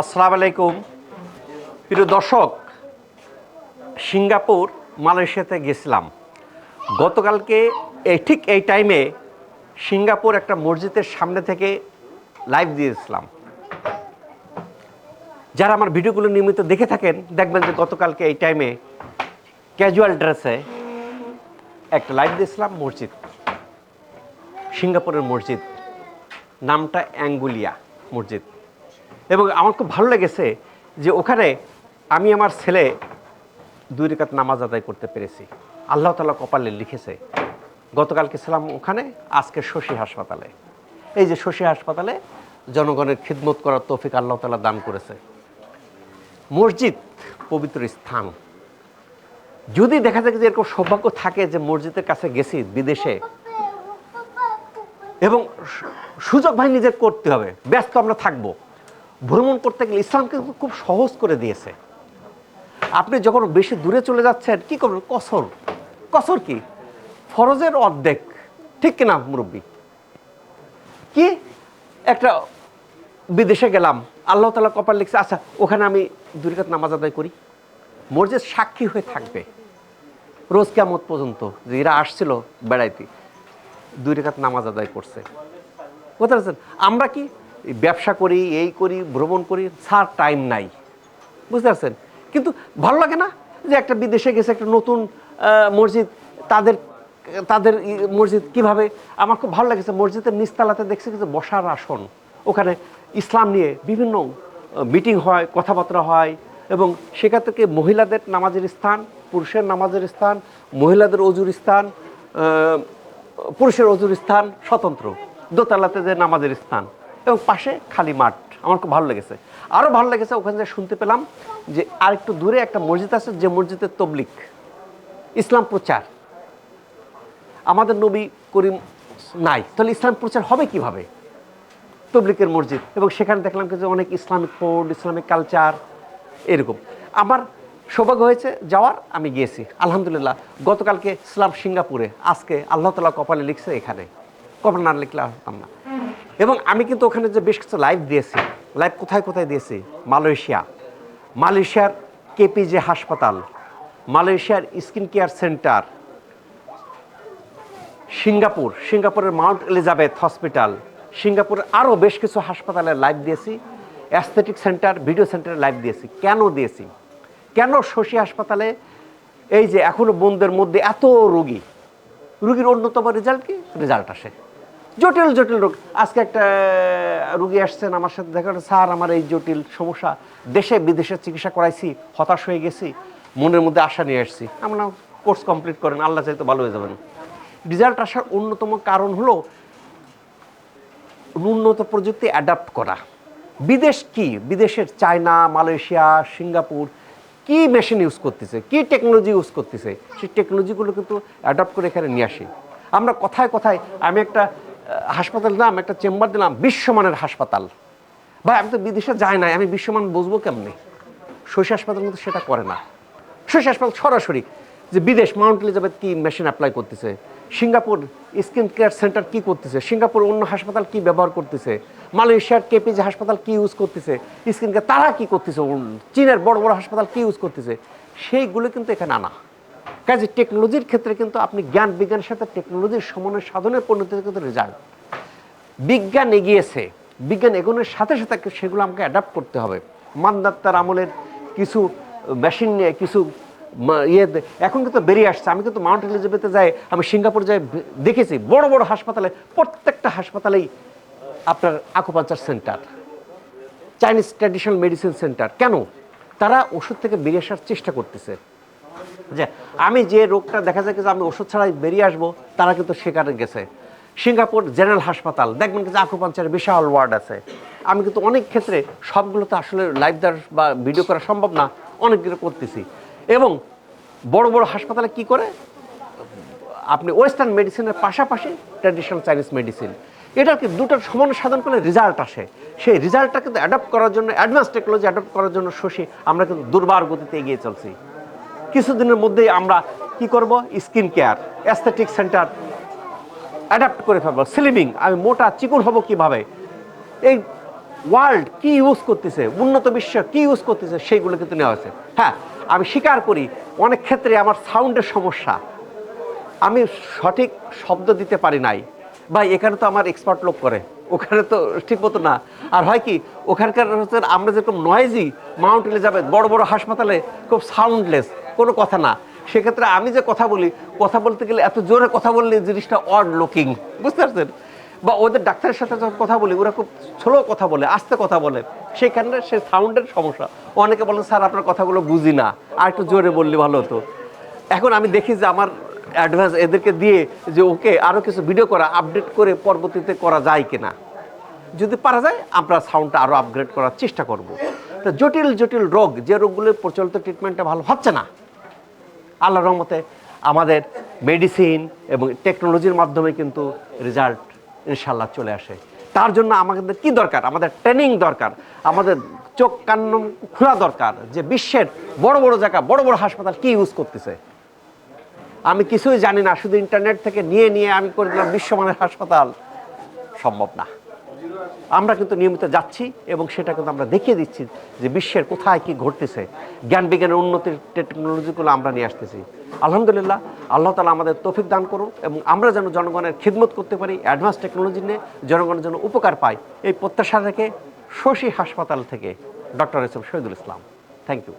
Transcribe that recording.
আসসালামু আলাইকুম। প্রিয় দর্শক, সিঙ্গাপুর, মালয়েশিয়াতে গেছিলাম। গতকালকে এই ঠিক এই টাইমে সিঙ্গাপুর একটা মসজিদের সামনে থেকে লাইভ দিয়েছিলাম। যারা আমার ভিডিওগুলো নিয়মিত দেখে থাকেন, দেখবেন যে গতকালকে এই টাইমে ক্যাজুয়াল ড্রেসে একটা লাইভ দিয়েছিলাম মসজিদ। সিঙ্গাপুরের মসজিদ। নামটা অ্যাঙ্গুলিয়া মসজিদ। এবং আমার খুব ভালো লেগেছে যে ওখানে আমি আমার ছেলে দুই রেখাত নামাজ আদায় করতে পেরেছি। আল্লাহ তালা কপালে লিখেছে, গতকালকে ছিলাম ওখানে, আজকে শশী হাসপাতালে। এই যে শশী হাসপাতালে জনগণের খিদমত করার তৌফিক আল্লাহ তালা দান করেছে। মসজিদ পবিত্র স্থান। যদি দেখা যায় যে এরকম সৌভাগ্য থাকে যে মসজিদের কাছে গেছি বিদেশে, এবং সুযোগ ভাই নিজের করতে হবে, ব্যস্ত আমরা থাকব। ভ্রমণ করতে গেলে ইসলাম কিন্তু খুব সহজ করে দিয়েছে। আপনি যখন বেশি দূরে চলে যাচ্ছেন, কি করবেন? কসর। কসর কি? ফরজের অর্ধেক। ঠিক কিনা, মুরব্বী? কি? একটা বিদেশে গেলাম, আল্লাহ তালা কপাল লিখছে আচ্ছা ওখানে আমি দুরিকাত নামাজ আদায় করি। মসজিদ সাক্ষী হয়ে থাকবে। রোজ কেমত পর্যন্ত যে এরা আসছিল বেড়াইতে, দুই রেখাত নামাজ আদায় করছে। বুঝতে পারছেন আমরা কি ব্যবসা করি, এই করি, ভ্রমণ করি ছাড় টাইম নাই। বুঝতে পারছেন? কিন্তু ভালো লাগে না যে একটা বিদেশে গেছে, একটা নতুন মসজিদ, তাদের তাদের মসজিদ কীভাবে? আমার খুব ভালো লেগেছে, মসজিদের নিস্তালাতে দেখছি যে বসার আসন। ওখানে ইসলাম নিয়ে বিভিন্ন মিটিং হয়, কথাবার্তা হয় এবং সেখান থেকে মহিলাদের নামাজের স্থান, পুরুষের নামাজের স্থান, মহিলাদের অজুর স্থান পুরুষের অজুর স্থান স্বতন্ত্র। দোতলাতে যে নামাজের স্থান। এবং পাশে খালি মাঠ। আমার খুব ভালো লেগেছে। আরও ভালো লেগেছে, ওখানে যে শুনতে পেলাম যে আরেকটু দূরে একটা মসজিদ আছে, যে মসজিদের তবলিক ইসলাম প্রচার। আমাদের নবী করিম নাই। তাহলে ইসলাম প্রচার হবে কীভাবে? তবলিকের মসজিদ। এবং সেখানে দেখলাম যে অনেক ইসলামিক কোড ইসলামিক কালচার এরকম। আমার সৌভাগ্য হয়েছে যাওয়ার, আমি গিয়েছি। আলহামদুলিল্লাহ, গতকালকে ইসলাম সিঙ্গাপুরে। আজকে আল্লাহ তালা কপালে লিখছে এখানে। কপাল না লিখলে আসতাম না। এবং আমি কিন্তু ওখানে যে বেশ কিছু লাইভ দিয়েছি। লাইভ কোথায় কোথায় দিয়েছি? মালয়েশিয়া। মালয়েশিয়ার কেপিজে হাসপাতাল, মালয়েশিয়ার স্কিন কেয়ার সেন্টার সিঙ্গাপুর, সিঙ্গাপুরের মাউন্ট এলিজাবেথ হসপিটাল, সিঙ্গাপুরের আরও বেশ কিছু হাসপাতালে লাইভ দিয়েছি। অ্যাস্থেটিক সেন্টার ভিডিও সেন্টারে লাইভ দিয়েছি। কেন দিয়েছি? কেন শশী হাসপাতালে? এই যে এখনও বন্ধের মধ্যে এত রোগী। রুগীর অন্যতম রেজাল্ট কি? রেজাল্ট আসে। জটিল জটিল রোগ। আজকে একটা রুগী আসছেন আমার সাথে। দেখা স্যার, আমার এই জটিল সমস্যা দেশে বিদেশে চিকিৎসা করাইছি, হতাশ হয়ে গেছি, মনের মধ্যে আশা নিয়ে আসছি। আমরা কোর্স কমপ্লিট করেন, আল্লাহ চাইতে ভালো হয়ে যাবেন। রেজাল্ট আসার অন্যতম কারণ হলো উন্নত প্রযুক্তি অ্যাডাপ্ট করা। বিদেশ কি? বিদেশের চায়না, মালয়েশিয়া, সিঙ্গাপুর কি মেশিন ইউজ করতেছে? কি টেকনোলজি ইউজ করতেছে? সেই টেকনোলজিগুলো কিন্তু অ্যাডাপ্ট করে এখানে নিয়ে আসি। আমরা কথায় কথায়, আমি একটা হাসপাতাল দিলাম একটা চেম্বার দিলাম, বিশ্বমানের হাসপাতাল। ভাই, আমি তো বিদেশে যাই নাই, আমি বিশ্বমান বুঝব কেমনি? শৈশব হাসপাতাল কিন্তু সেটা করে না। শৈশব হাসপাতাল সরাসরি যে বিদেশ, মাউন্ট এলিজাবেথ কি মেশিন অ্যাপ্লাই করতেছে? সিঙ্গাপুর স্কিন কেয়ার সেন্টার কি করতেছে? সিঙ্গাপুর অন্য হাসপাতাল কি ব্যবহার করতেছে? মালয়েশিয়ার কেপিজে হাসপাতাল কি ইউজ করতেছে? স্কিন কেয়ার তারা কি করতেছে? চীনের বড় বড় হাসপাতাল কি ইউজ করতেছে? সেইগুলো কিন্তু এখানে আনা। কাজে টেকনোলজির ক্ষেত্রে কিন্তু আপনি জ্ঞান বিজ্ঞানের সাথে টেকনোলজির সমন্বয় সাধনের পরিণতিতে কিন্তু রেজাল্ট বিজ্ঞান এগিয়েছে, বিজ্ঞান এগোনোর সাথে সাথে সেগুলো আমাকে অ্যাডাপ্ট করতে হবে। মান্দাত্তার আমলের কিছু মেশিন নিয়ে কিছু ইয়ে এখন কিন্তু বেরিয়ে আসছে। আমি কিন্তু মাউন্ট এলিজাবেথে যাই, আমি সিঙ্গাপুর যাই দেখেছি বড় বড় হাসপাতালে, প্রত্যেকটা হাসপাতালেই আপনার acupuncture centre Chinese traditional medicine centre কেন? তারা ওষুধ থেকে বেরিয়ে আসার চেষ্টা করতেছে। যে আমি যে রোগটা দেখা যায় যে আমি ওষুধ ছাড়াই বেরিয়ে আসব, তারা কিন্তু সেখানে গেছে। সিঙ্গাপুর জেনারেল হাসপাতাল, দেখবেন যে আকুপাঞ্চারের বিশাল ওয়ার্ড আছে। আমি কিন্তু অনেক ক্ষেত্রে সবগুলো তো আসলে লাইভ দেওয়ার বা ভিডিও করা সম্ভব না, অনেকগুলো করতেছি। এবং বড় বড় হাসপাতালে কি করে? আপনি ওয়েস্টার্ন মেডিসিনের পাশাপাশি ট্র্যাডিশনাল চাইনিজ মেডিসিন। এটা কি দুটোর সমন্বয় সাধন করলে রেজাল্ট আসে? সেই রেজাল্টটা কিন্তু অ্যাডাপ্ট করার জন্য, অ্যাডভান্স টেকনোলজি অ্যাডাপ্ট করার জন্য শশী, আমরা কিন্তু দুর্বার গতিতে এগিয়ে চলছি। কিছুদিনের মধ্যেই আমরা কি করব? Skin care aesthetic centre adapt করে ফেলব। স্লিমিং আমি মোটা, চিকুন হব কীভাবে? এই ওয়ার্ল্ড কি ইউজ করতেছে? উন্নত বিশ্ব কি ইউজ করতেছে? সেইগুলো কিন্তু নেওয়া হয়েছে। হ্যাঁ আমি স্বীকার করি, অনেক ক্ষেত্রে আমার সাউন্ডের সমস্যা। আমি সঠিক শব্দ দিতে পারি নাই। ভাই, এখানে তো আমার এক্সপার্ট লোক করে। ওখানে তো ঠিক মতো না। আর হয় কি, ওখানকার হচ্ছে আমরা যেরকম নয়েজি মাউন্ট এলিজাবেথ বড় বড় হাসপাতালে খুব সাউন্ডলেস কোনো কথা না। সেক্ষেত্রে আমি যে কথা বলি, কথা বলতে গেলে এত জোরে কথা বললে জিনিসটা অড লুকিং বুঝতে পারছেন? বা ওদের ডাক্তারের সাথে যখন কথা বলি, ওরা খুব স্লো কথা বলে, আস্তে কথা বলে। সেখানে সে সাউন্ডের সমস্যা। অনেকে বলেন স্যার, আপনার কথাগুলো বুঝি না। আর একটু জোরে বললে ভালো হতো। এখন আমি দেখি যে আমার অ্যাডভান্স এদেরকে দিয়ে যে, ওকে আরও কিছু ভিডিও করা আপডেট করে পরবর্তীতে করা যায় কিনা? যদি পারা যায়, আমরা সাউন্ডটা আরও আপগ্রেড করার চেষ্টা করব। তো জটিল জটিল রোগ, যে রোগগুলোর প্রচলিত ট্রিটমেন্টটা ভালো হচ্ছে না। আল্লাহ রহমতে আমাদের মেডিসিন এবং টেকনোলজির মাধ্যমে কিন্তু রেজাল্ট ইনশাল্লাহ চলে আসে। তার জন্য আমাদের কি দরকার? আমাদের ট্রেনিং দরকার। আমাদের চোখ কান খোলা দরকার যে বিশ্বের বড় বড় জায়গা, বড় বড় হাসপাতাল কি ইউজ করতেছে। আমি কিছুই জানি না, শুধু ইন্টারনেট থেকে নিয়ে নিয়ে আমি করে দিলাম বিশ্বমানের হাসপাতাল। সম্ভব না। আমরা কিন্তু নিয়মিত যাচ্ছি এবং সেটা কিন্তু আমরা দেখিয়ে দিচ্ছি যে বিশ্বের কোথায় কি ঘটতেছে। জ্ঞান বিজ্ঞানের উন্নতির টেকনোলজিগুলো আমরা নিয়ে আসতেছি। আলহামদুলিল্লাহ, আল্লাহ তালা আমাদের তৌফিক দান করুন এবং আমরা যেন জনগণের খিদমত করতে পারি অ্যাডভান্স টেকনোলজি নিয়ে জনগণের জন্য উপকার পাই এই প্রত্যাশা রেখে শশী হাসপাতাল থেকে doctor S Shahidul Islam. Thank you